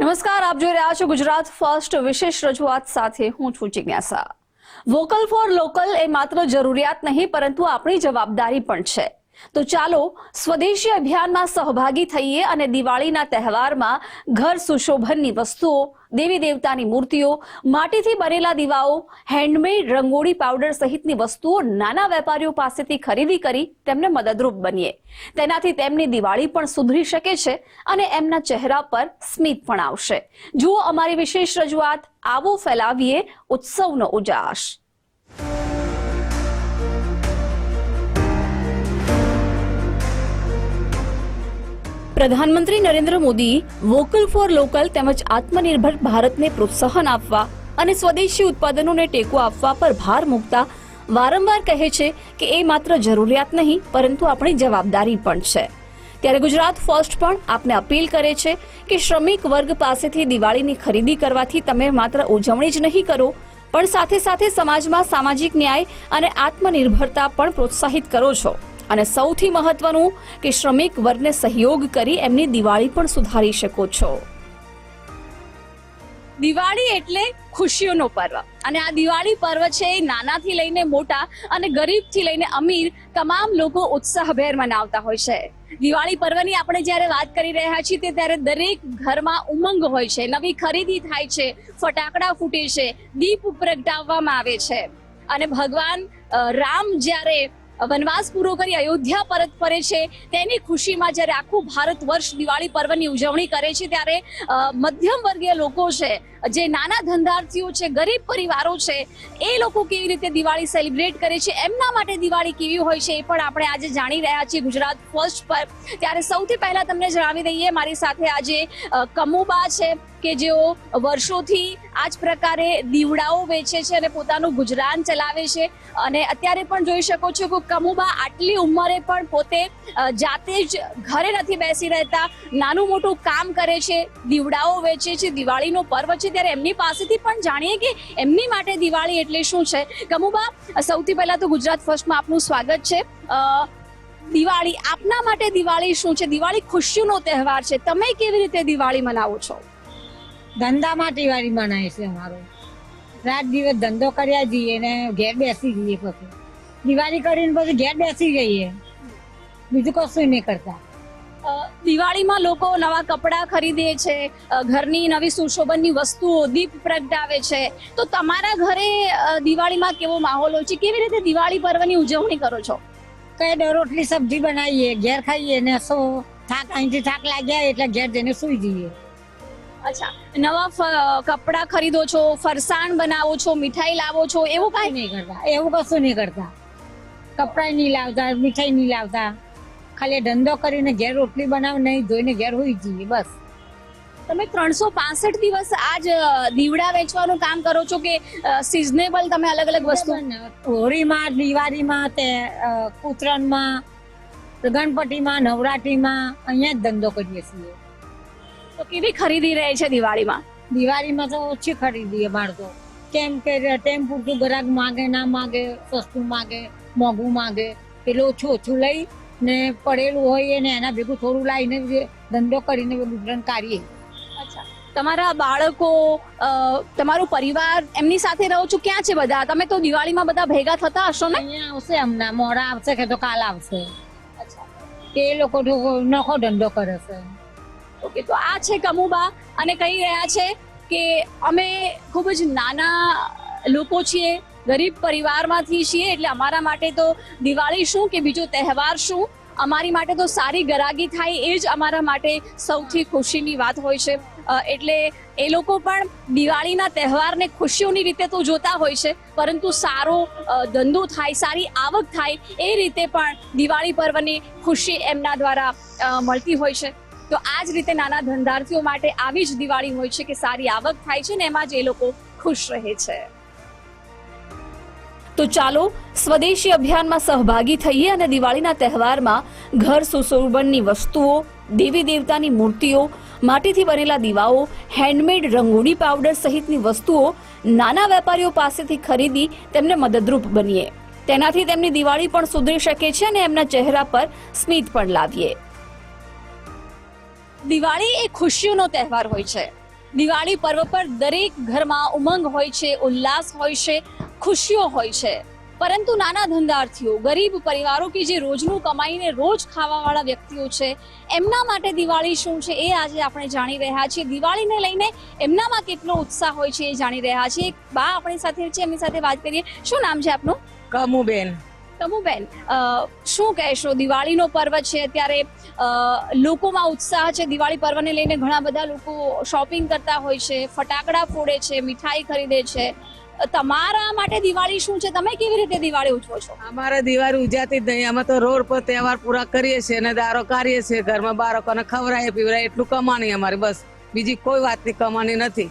નમસ્કાર, આપ જોઈ રહ્યા છો ગુજરાત ફર્સ્ટ. વિશેષ રજૂઆત સાથે હું છું જિજ્ઞાસા. વોકલ ફોર લોકલ એ માત્ર જરૂરિયાત નહીં, પરંતુ આપણી જવાબદારી પણ છે. તો ચાલો, સ્વદેશી અભિયાનમાં સહભાગી થઈએ અને દિવાળીના તહેવારમાં ઘર સુશોભનની વસ્તુઓ દેવી દેવતાની મૂર્તિઓ, માટીથી બનેલા દીવાઓ હેન્ડમેડ રંગોળી પાવડર સહિતની વસ્તુઓ નાના વેપારીઓ પાસેથી ખરીદી કરી તેમને મદદરૂપ બનીએ. તેનાથી તેમની દિવાળી પણ સુધરી શકે છે અને એમના ચહેરા પર સ્મિત પણ આવશે. જુઓ અમારી વિશેષ રજૂઆત, આવો ફેલાવીએ ઉત્સવનો ઉજાસ પ્રધાનમંત્રી Narendra Modi vocal for local તેમજ આત્મનિર્ભર ભારતને પ્રોત્સાહન આપવા અને સ્વદેશી ઉત્પાદનોને ટેકો આપવા પર ભાર મૂકતા વારંવાર કહે છે કે એ માત્ર જરૂરિયાત નહીં, પરંતુ આપણી જવાબદારી પણ છે. ત્યારે ગુજરાત ફર્સ્ટ પણ આપને અપીલ કરે છે કે શ્રમિક વર્ગ પાસેથી દિવાળીની ખરીદી કરવાથી તમે માત્ર ઉજવણી જ નહીં કરો, પણ સાથે સાથે સમાજમાં સામાજિક ન્યાય અને આત્મનિર્ભરતા પણ પ્રોત્સાહિત કરો છો. અને સૌથી મહત્વનું કે શ્રમિક વર્ગને સહયોગ કરી એમની દિવાળી પણ સુધારી શકો છો. દિવાળી એટલે ખુશીઓનો પર્વ. અને આ દિવાળી પર્વ છે એ નાનાથી લઈને મોટા અને ગરીબથી લઈને અમીર તમામ લોકો ઉત્સાહભેર મનાવતા હોય છે. દિવાળી પર્વની આપણે જ્યારે વાત કરી રહ્યા છીએ ત્યારે દરેક ઘરમાં ઉમંગ હોય છે. નવી ખરીદી થાય છે, ફટાકડા ફૂટે છે, દીપ પ્રગટાવવામાં આવે છે. અને ભગવાન રામ જ્યારે વનવાસ પૂરો કરી અયોધ્યા પરત ફરે છે. તેની ખુશીમાં જ્યારે આખું ભારત વર્ષ દિવાળી પર્વની ઉજવણી કરે છે, ત્યારે મધ્યમ વર્ગીય લોકો છે, જે નાના ધંધાર્થીઓ છે, ગરીબ પરિવારો છે, એ લોકો કેવી રીતે દિવાળી સેલિબ્રેટ કરે છે, એમના માટે દિવાળી કેવી હોય છે, એ પણ આપણે આજે જાણી રહ્યા છીએ ગુજરાત ફર્સ્ટ પર. ત્યારે સૌથી પહેલા તમને જણાવી દઈએ, મારી સાથે આજે કમુબા છે કે જેઓ વર્ષોથી આ જ પ્રકારે દીવડાઓ વેચે છે અને પોતાનું ગુજરાન ચલાવે છે. અને અત્યારે પણ જોઈ શકો છો કે કમુબા આટલી ઉંમરે પણ પોતે જાતે જ ઘરે નથી બેસી રહેતા. નાનું મોટું કામ કરે છે, દીવડાઓ વેચે છે, દિવાળીનો પર્વ છે. ત્યારે એમની પાસેથી પણ જાણીએ કે એમની માટે દિવાળી એટલે શું છે. કમુબા, સૌથી પહેલા તો ગુજરાત ફર્સ્ટમાં આપનું સ્વાગત છે. દિવાળી આપના માટે દિવાળી શું છે? દિવાળી ખુશીનો તહેવાર છે. તમે કેવી રીતે દિવાળી મનાવો છો? ધંધામાં દિવાળી મનાય છે અમારો. રાત દિવસ ધંધો કર્યા જઈએ ને ઘેર બેસી જઈએ પછી. દિવાળી કરીને પછી ઘેર બેસી જઈએ. બીજું કશું નહીં કરતા. દિવાળીમાં લોકો નવા કપડાં ખરીદે છે ઘરની નવી સુશોભનની વસ્તુઓ દીપ પ્રગટાવે છે. તો તમારા ઘરે દિવાળીમાં કેવો માહોલ હોય છે? કેવી રીતે દિવાળી પર્વની ઉજવણી કરો છો? કઈ દર રોટલી સબ્જી બનાવીએ ઘેર ખાઈએ ને સો થાક અહીંથી થાક લાગ્યા એટલે ઘેર જઈને સુઈ જઈએ. અચ્છા નવા કપડાં ખરીદો છો ફરસાણ બનાવો છો મીઠાઈ લાવો છો એવું કઈ? નહીં કરતા. એવું કશું નહીં કરતા. કપડાં નહીં લાવતા મીઠાઈ નહીં લાવતા. ખાલી ધંધો કરીને ઘેર રોટલી બનાવ નહીં ધોઈને ઘેર હોઈ જઈએ બસ. તમે ત્રણસો પાસઠ દિવસ આજ દીવડા વેચવાનું કામ કરો છો કે સિઝનેબલ તમે અલગ અલગ વસ્તુ? હોળીમાં દિવાળીમાં તે ઉત્તરાયણમાં ગણપતિમાં નવરાત્રીમાં અહીંયા જ ધંધો કરીએ છીએ. તો કેવી ખરીદી રહે છે દિવાળીમાં? દિવાળીમાં તો ઓછી ખરીદી અમારે તો કેમ કે ટેમ પૂરતું ગ્રાહક માગે ના માગે સસ્તું માગે મોંઘું માગે એટલે ઓછું ઓછું લઈ ને પડેલું હોય ને એના ભેગું થોડું લાવીને ધંધો કરીને ગુજરાન કાઢીએ. અચ્છા. તમારા બાળકો તમારું પરિવાર એમની સાથે રહો છો? ક્યાં છે બધા? તમે તો દિવાળીમાં બધા ભેગા થતા હશો ને? અહીંયા આવશે હમણાં મોડા આવશે કે તો કાલ આવશે. અચ્છા. એ લોકો નખો ધંધો કરે છે. ઓકે, તો આ છે કમુબા અને કહી રહ્યા છે કે અમે ખૂબ જ નાના લોકો છીએ, ગરીબ પરિવારમાંથી છીએ, એટલે અમારા માટે તો દિવાળી શું કે બીજો તહેવાર શું? અમારી માટે તો સારી ગરાગી થાય એ જ અમારા માટે સૌથી ખુશીની વાત હોય છે. એટલે એ લોકો પણ દિવાળીના તહેવારને ખુશીઓની રીતે તો જોતા હોય છે, પરંતુ સારો ધંધો થાય, સારી આવક થાય એ રીતે પણ દિવાળી પર્વની ખુશી એમના દ્વારા મળતી હોય છે. તો આ જ રીતે નાના ધંધાર્થીઓ માટે આવી જ દિવાળી હોય છે કે સારી આવક થાય છે ને એમાં જ એ લોકો ખુશ રહે છે. તો ચાલો સ્વદેશી અભિયાનમાં સહભાગી થઈએ અને દિવાળીના તહેવારમાં ઘર સુશોભનની વસ્તુઓ, દેવી દેવતાની મૂર્તિઓ, માટીથી બનેલા દીવાઓ હેન્ડમેડ રંગોળી પાવડર સહિતની વસ્તુઓ નાના વેપારીઓ પાસેથી ખરીદી તેમને મદદરૂપ બનીએ. તેનાથી તેમની દિવાળી પણ સુધરી શકે છે અને એમના ચહેરા પર સ્મિત પણ લાવીએ. દિવાળી એ ખુશીઓનો તહેવાર હોય છે. દિવાળી પર્વ પર દરેક ઘરમાં ઉમંગ હોય છે, ઉલ્લાસ હોય છે, ખુશીઓ હોય છે. પરંતુ નાના ધંધાર્થીઓ, ગરીબ પરિવારો કે જે રોજનું કમાઈને રોજ ખાવાવાળા વ્યક્તિઓ છે, એમના માટે દિવાળી શું છે એ આજે આપણે જાણી રહ્યા છીએ. દિવાળીને લઈને એમનામાં કેટલો ઉત્સાહ હોય છે એ જાણી રહ્યા છીએ. બા, આપણી સાથે છે, એમની સાથે વાત કરીએ. શું નામ છે આપનું? કમુબેન. તમુબેન શું કહેશો? દિવાળીનો પર્વ છે ત્યારે લોકોમાં ઉત્સાહ છે. દિવાળી પર્વને લઈને ઘણા બધા લોકો શોપિંગ કરતા હોય છે, ફટાકડા ફોડે છે, મીઠાઈ ખરીદે છે. તમારા માટે દિવાળી શું છે? તમે કેવી રીતે દિવાળી ઉજવો છો? અમારે દિવાળી ઉજાતી જ નહીં. અમે તો રોડ પર તહેવાર પૂરા કરીએ છીએ અને દારો કાઢીએ છીએ. ઘરમાં બાળકોને ખવડાય પીવરાય એટલું કમાણી અમારી, બસ. બીજી કોઈ વાતની કમાણી નથી.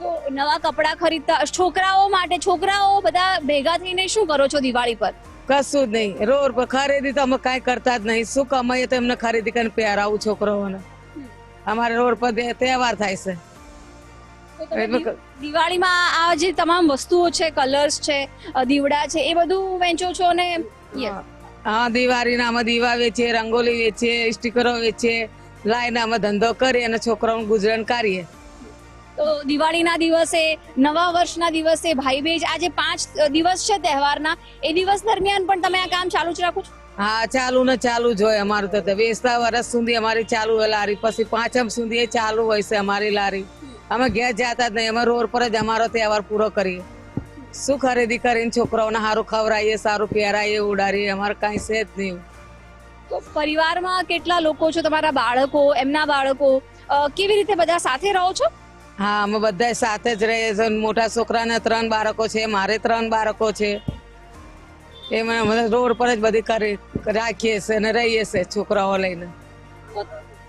તો નવા કપડાં ખરીદતા છોકરાઓ માટે છોકરાઓ બધા ભેગા થઈને શું કરો છો દિવાળી પર? કશું જ નહીં. રોડ પર ખરીદી તો અમે કાંઈ કરતા જ નહીં. શું કમાઈએ તો એમને ખરીદી કરીને પહેરાવું છોકરાઓને. અમારે રોડ પર તહેવાર થાય છે. દિવાળીમાં આ જે તમામ વસ્તુઓ છે કલર્સ છે દીવડા છે એ બધું વેચો છો ને હા દિવાળીના અમે દીવા વેચીએ રંગોલી વેચીએ સ્ટીકરો વેચીએ લાઈને અમે ધંધો કરીએ અને છોકરાઓનું ગુજરાન કાઢીએ. તો દિવાળીના દિવસે નવા વર્ષના દિવસે ભાઈબીજ આ જે પાંચ દિવસ છે તહેવારના. એ દિવસ દરમિયાન પણ તમે આ કામ ચાલુ જ રાખો છો? હા ચાલુ ને ચાલુ જ હોય અમારું તો. વેચતા વર્ષ સુધી અમારી ચાલુ હોય લારી. પછી પાંચમ સુધી એ ચાલુ હોય છે અમારી લારી. અમે ઘેર જતા જ નહીં. અમે રોડ પર જ અમારો તહેવાર પૂરો કરીએ. શું ખરીદી કરીને છોકરાઓને સારું ખવડાવીએ સારું પહેરાવીએ ઉડાડીએ. અમારે કાંઈ છે જ નહીં. તો પરિવારમાં કેટલા લોકો છો? તમારા બાળકો એમના બાળકો? કેવી રીતે બધા સાથે રહો છો? હા અમે બધા સાથે જ રહીએ છીએ. મોટા છોકરાને ત્રણ બાળકો છે મારે ત્રણ બાળકો છે. એમાં અમે રોડ પર જ બધી કરી રાખીએ છીએ અને રહીએ છીએ છોકરાઓ લઈને.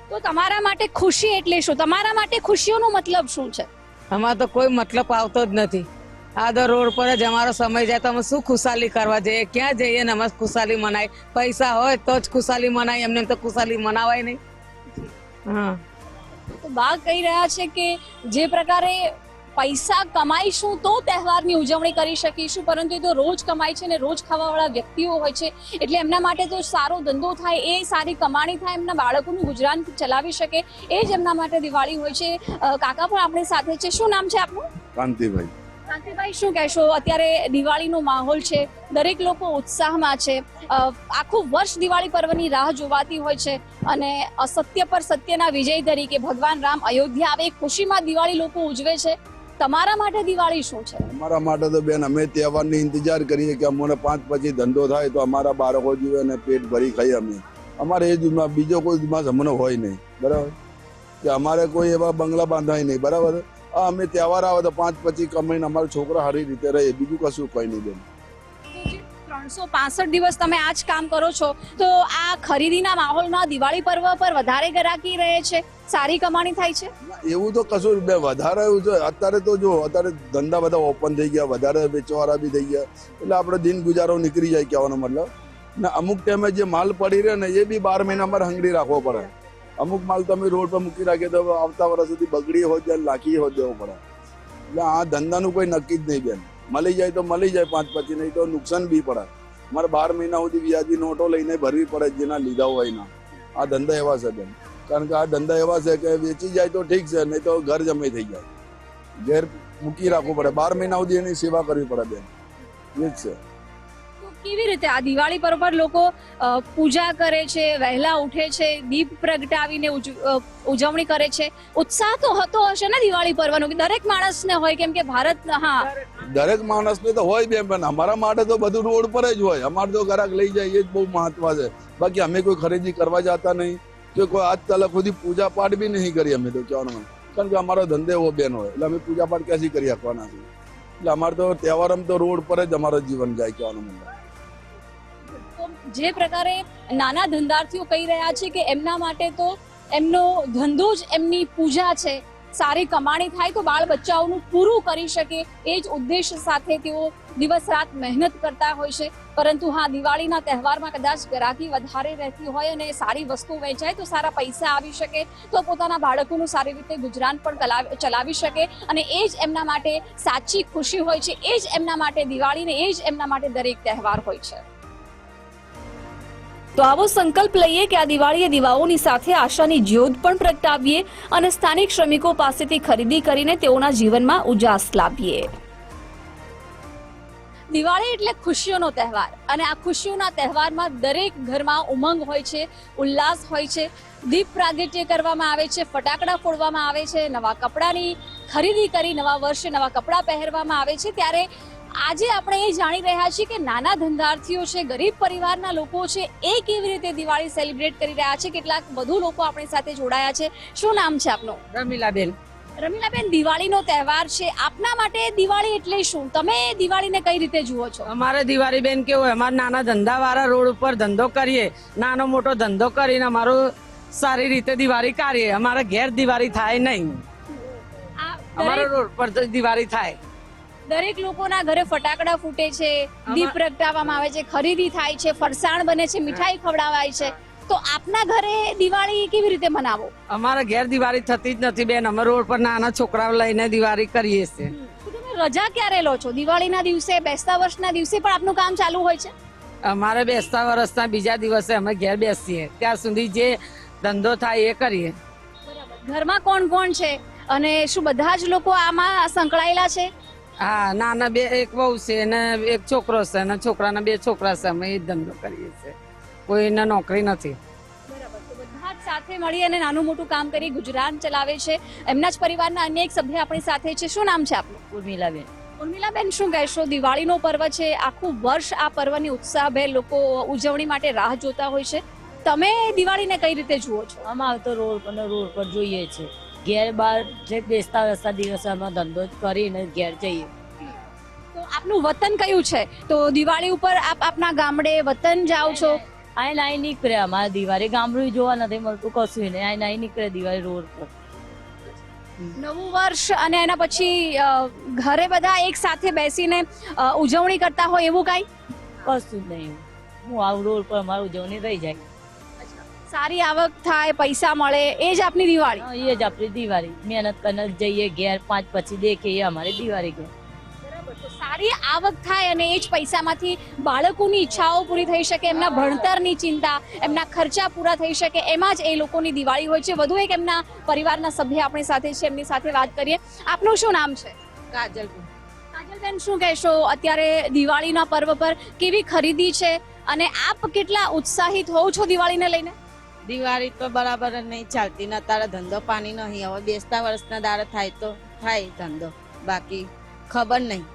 તો- તમારા માટે ખુશી એટલે શું? તમારા માટે ખુશીઓનો મતલબ શું છે? અમારે તો કોઈ મતલબ આવતો જ નથી. આ તો રોડ પર જ અમારો સમય જાય તો અમે શું ખુશાલી કરવા જઈએ? ક્યાં જઈએ ને અમે ખુશાલી મનાય? પૈસા હોય તો જ ખુશાલી મનાય એમને એમ તો ખુશાલી મનાવાય નહીં. હા. તો બા કહી રહ્યા છે કે જે પ્રકારે પૈસા કમાઈશું તો તહેવારની ઉજવણી કરી શકીશું, પરંતુ એ તો રોજ કમાય છે ને રોજ ખાવાવાળા વ્યક્તિઓ હોય છે. એટલે એમના માટે તો સારો ધંધો થાય, એ સારી કમાણી થાય, એમના બાળકોનું ગુજરાન ચલાવી શકે, એ જ એમના માટે દિવાળી હોય છે. કાકા પણ આપણી સાથે છે. શું નામ છે આપનું? કાંતિભાઈ. કાંતિભાઈ શું કહેશો? અત્યારે દિવાળીનો માહોલ છે, દરેક લોકો ઉત્સાહમાં છે. આખું વર્ષ દિવાળી પર્વની રાહ જોવાતી હોય છે અને અસત્ય પર સત્યના વિજય તરીકે ભગવાન રામ અયોધ્યા આવે એ ખુશીમાં દિવાળી લોકો ઉજવે છે. તમારા માટે દિવાળી શું છે? અમારા માટે તો બેન, અમે તહેવારની ઇંતજાર કરીએ કે અમને પાંચ પછી ધંધો થાય તો અમારા બાળકો જીવે અને પેટ ભરી ખાઈએ અમે. અમારે એ જૂનમાં બીજો કોઈ જૂમાં અમને હોય નહીં. બરાબર? કે અમારે કોઈ એવા બંગલા બાંધાય નહીં. બરાબર? અમે તહેવાર આવે તો પાંચ પછી કમાઈને અમારા છોકરા સારી રીતે રહે બીજું કશું કંઈ નહીં બેન ત્રણસો પાસઠ દિવસ તમે આ જ કામ કરો છો તો આ ખરીદીના માહોલમાં દિવાળી પર્વ પર વધારે ગ્રાહકી રહે છે સારી કમાણી થાય છે? એવું તો કશું બે વધારે એવું છે અત્યારે તો જો અત્યારે ધંધા બધા ઓપન થઈ ગયા વધારે વેચવાળા બી થઈ ગયા એટલે આપણે દિન ગુજારો નીકળી જાય કહેવાનો મતલબ. ને અમુક ટાઈમે જે માલ પડી રહે ને એ બી બાર મહિના અમારે હંગડી રાખવો પડે. અમુક માલ તમે રોડ પર મૂકી રાખીએ તો આવતા વર્ષ સુધી બગડી હોય જાય, લાખી હોય દેવો પડે. એટલે આ ધંધાનું કોઈ નક્કી જ નહીં બેન. મળી જાય તો મળી જાય, પાંચ પછી નહીં તો નુકસાન બી પડે. મારે બાર મહિના સુધી વ્યાજી નોટો લઈને ભરવી પડે, જેના લીધા હોય એના. આ ધંધા એવા છે બેન. કારણ કે આ ધંધા એવા છે કે વેચી જાય તો ઠીક છે, નહીં તો ઘર જમી થઈ જાય. ઘેર મૂકી રાખવું પડે. બાર મહિના સુધી એની સેવા કરવી પડે બેન. એ જ છે. કેવી રીતે આ દિવાળી પર્વ પર લોકો પૂજા કરે છે, વહેલા ઉઠે છે, દીપ પ્રગટાવીને ઉજવણી કરે છે? ઉત્સાહ તો હતો હશે ને દિવાળી પર્વનો કે દરેક માણસને હોય કેમ કે ભારત, હા. દરેક માણસને તો હોય બેન, પણ અમારા માટે તો બધું રોડ પર જ હોય. અમારે તો ગ્રાહક લઈ જાય એ જ, બહુ મહત્વ છે. બાકી અમે કોઈ ખરીદી કરવા જતા નહીં. કે કોઈ આજ તલક સુધી પૂજા પાઠ બી નહીં કરી અમે તો કહેવાનું. કારણ કે અમારો ધંધે એવો બેન હોય. એટલે અમે પૂજા પાઠ ક્યાંથી કરી આપવાના છીએ એટલે અમારે તો તહેવારમ તો રોડ પર જ અમારું જીવન જાય કહેવાનું મને જે પ્રકારે નાના ધંધાર્થીઓ કહી રહ્યા છે કે એમના માટે તો એમનો ધંધો જ એમની પૂજા છે, સારી કમાણી થાય તો બાળ બચ્ચાઓનું પૂરું કરી શકે, એ જ ઉદ્દેશ સાથે તેઓ દિવસ રાત મહેનત કરતા હોય છે. પરંતુ હા, દિવાળીના તહેવારમાં કદાચ ગ્રાહકી વધારે રહેતી હોય અને સારી વસ્તુ વેચાય તો સારા પૈસા આવી શકે, તો પોતાના બાળકોનું સારી રીતે ગુજરાન પણ ચલાવી શકે અને એ જ એમના માટે સાચી ખુશી હોય છે, એ જ એમના માટે દિવાળી ને એ જ એમના માટે દરેક તહેવાર હોય છે. તો આવો સંકલ્પ લઈએ કે આ દિવાળીએ દિવાઓની સાથે આશાની જ્યોત પણ પ્રગટાવીએ અને સ્થાનિક શ્રમિકો પાસેથી ખરીદી કરીને તેઓના જીવનમાં ઉજાસ લાવીએ. દિવાળી એટલે ખુશીઓનો તહેવાર અને આ ખુશીઓના તહેવારમાં દરેક ઘરમાં ઉમંગ હોય છે, ઉલ્લાસ હોય છે, દીપ પ્રાગટ્ય કરવામાં આવે છે, ફટાકડા ફોડવામાં આવે છે, નવા કપડાની ખરીદી કરી નવા વર્ષે નવા કપડાં પહેરવામાં આવે છે, ત્યારે આજે આપણે એ જાણી રહ્યા છીએ કે નાના ધંધાર્થીઓ છે ગરીબ પરિવારના લોકો છે એ કેવી રીતે દિવાળી સેલિબ્રેટ કરી રહ્યા છે કેટલાક વધુ લોકો આપણી સાથે જોડાયા છે. શું નામ છે આપનું? રમીલાબેન. રમીલાબેન દિવાળીનો તહેવાર છે. આપના માટે દિવાળી એટલે શું? તમે દિવાળીને કઈ રીતે જુઓ છો? અમારે દિવાળી બેન કેવું અમારા નાના ધંધાવાળા રોડ ઉપર ધંધો કરીએ નાનો મોટો ધંધો કરીને અમારું સારી રીતે દિવાળી કાઢીએ. અમારા ઘેર દિવાળી થાય નહીં. અમારા રોડ પર દિવાળી થાય. દરેક લોકોના ઘરે ફટાકડા ફૂટે છે દીપ પ્રગટાવવામાં આવે છે ખરીદી થાય છે ફરસાણ બને છે મીઠાઈ ખવડાવાય છે. તો આપના ઘરે દિવાળી કેવી રીતે મનાવો? અમારા ઘેર દિવાળી થતી જ નથી બેન અમે રોડ પર નાના છોકરાઓ લઈને દિવાળી કરીએ છીએ. તમે રજા ક્યારે લો છો? દિવાળીના દિવસે બેસતા વર્ષના દિવસે પણ આપનું કામ ચાલુ હોય છે? અમારે બેસતા વર્ષના બીજા દિવસે અમે ઘેર બેસીએ. ત્યાં સુધી જે ધંધો થાય એ કરીએ. ઘરમાં કોણ કોણ છે? અને શું બધા જ લોકો આમાં સંકળાયેલા છે? હા નાના બે એક વહુ છે ને એક છોકરો છે ને છોકરાના બે છોકરા છે અમે એ ધંધો કરીએ છીએ. કોઈને નોકરી નથી. બરાબર. તો સાથે મળી અને નાનું મોટું કામ કરી ગુજરાન ચલાવે છે. એમના જ પરિવારના અન્ય એક સભ્ય આપણી સાથે છે. શું નામ છે આપનું? ઉર્મિલાબેન. ઉર્મિલાબેન શું કહેશો? દિવાળીનો પર્વ છે. આખું વર્ષ આ પર્વની ઉત્સાહભેર લોકો ઉજવણી માટે રાહ જોતા હોય છે. તમે દિવાળીને કઈ રીતે જુઓ છો? અમારે તો રોડ પર રોડ પર જોઈએ છે. ઘેર બાર જે બેસતા બેસતા દિવસે અમે ધંધો જ કરીને ઘેર જઈએ. તો આપનું વતન કયું છે? તો દિવાળી ઉપર આપ આપના ગામડે વતન જાઓ છો? આય નાઈ નીકળે અમારે દિવાળી ગામડું જોવા નથી મળતું કશું નહીં. આય નાઈ નીકળે દિવાળી રોડ પર. નવું વર્ષ અને એના પછી ઘરે બધા એક સાથે બેસીને ઉજવણી કરતા હોય એવું કાંઈ? કશું નહીં. હું આવું રોડ પર અમારી ઉજવણી થઈ જાય. સારી આવક થાય પૈસા મળે એ જ આપની દિવાળી? એ જ આપણી દિવાળી. મહેનત કરીને જઈએ ઘેર પાંચ પછી દેખીએ અમારી દિવાળી ઘેર. બરાબર. સારી આવક થાય અને એ જ પૈસામાંથી બાળકોની ઈચ્છાઓ પૂરી થઈ શકે એમના ભણતરની ચિંતા એમના ખર્ચા પૂરા થઈ શકે એમાં જ એ લોકોની દિવાળી હોય છે. વધુ એક એમના પરિવારના સભ્ય આપણી સાથે છે એમની સાથે વાત કરીએ. આપનું શું નામ છે? કાજલ કાજલબેન શું કહેશો? અત્યારે દિવાળીના પર્વ પર કેવી ખરીદી છે? અને આપ કેટલા ઉત્સાહિત હોવ છો દિવાળીને લઈને? દિવાળી તો બરાબર જ નહીં ચાલતી. ને અત્યારે ધંધો પાણી નહીં. હવે બેસતા વર્ષના દાડે થાય તો થાય ધંધો. બાકી ખબર નહીં.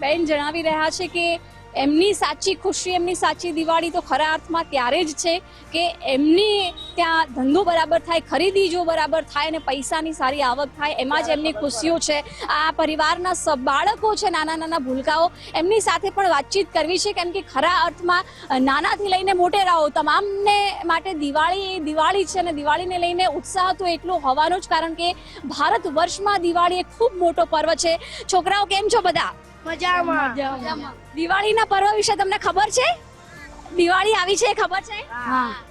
બેન જણાવી રહ્યા છે કે એમની સાચી ખુશી, એમની સાચી દિવાળી તો ખરા અર્થમાં ત્યારે જ છે કે એમની ત્યાં ધંધો બરાબર થાય, ખરીદી જો બરાબર થાય અને પૈસાની સારી આવક થાય, એમાં જ એમની ખુશીઓ છે. આ પરિવારના બાળકો છે, નાના નાના ભૂલકાઓ, એમની સાથે પણ વાતચીત કરવી છે કેમ કે ખરા અર્થમાં નાનાથી લઈને મોટેરાઓ તમામને માટે દિવાળી દિવાળી છે અને દિવાળીને લઈને ઉત્સાહ તો એટલો હોવાનો જ કારણ કે ભારત વર્ષમાં દિવાળી એ ખૂબ મોટો પર્વ છે. છોકરાઓ કેમ છો બધા? મજામાં. દિવાળીના પર્વ વિશે તમને ખબર છે? દિવાળી આવી છે ખબર છે?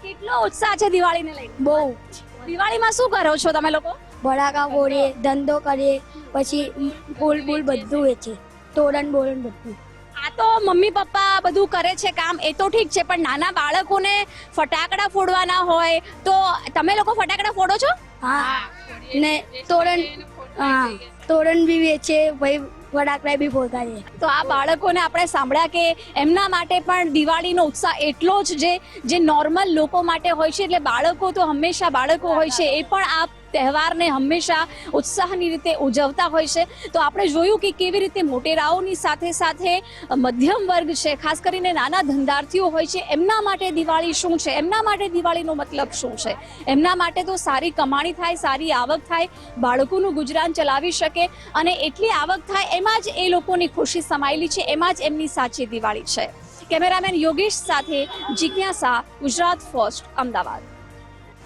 કેટલો ઉત્સાહ છે દિવાળીને લઈને? બહુ. દિવાળીમાં શું કરો છો તમે લોકો? બળાકા ફોડીએ ધંધો કરીએ પછી ફૂલ બૂલ બધું વેચે તોરણ બોરણ બધું. આ તો મમ્મી પપ્પા બધું કરે છે કામ. એ તો ઠીક છે પણ નાના બાળકોને ફટાકડા ફોડવાના હોય તો તમે લોકો ફટાકડા ફોડો છો? હા. ને તોરણ હા. તોરણ બી વેચે ભાઈ ફટાકડા બી છે. તો આ બાળકોને આપણે સાંભળ્યા કે એમના માટે પણ દિવાળીનો ઉત્સાહ એટલો જ જે જે નોર્મલ લોકો માટે હોય છે. એટલે બાળકો તો હંમેશા બાળકો હોય છે. એ પણ આ તહેવારને હંમેશા ઉત્સાહની રીતે ઉજવતા હોય છે. તો આપણે જોયું કે કેવી રીતે મોટેરાઓની સાથે સાથે મધ્યમ વર્ગ છે, ખાસ કરીને નાના ધંધાર્થીઓ હોય છે, એમના માટે દિવાળી શું છે? એમના માટે દિવાળીનો મતલબ શું છે? એમના માટે તો સારી કમાણી થાય, સારી આવક થાય, બાળકોનું ગુજરાન ચલાવી શકે અને એટલી આવક થાય, એમાં જ એ લોકોની ખુશી સમાયેલી છે, એમાં જ એમની સાચી દિવાળી છે. કેમેરામેન યોગેશ સાથે જિજ્ઞાસા, ગુજરાત ફર્સ્ટ, અમદાવાદ.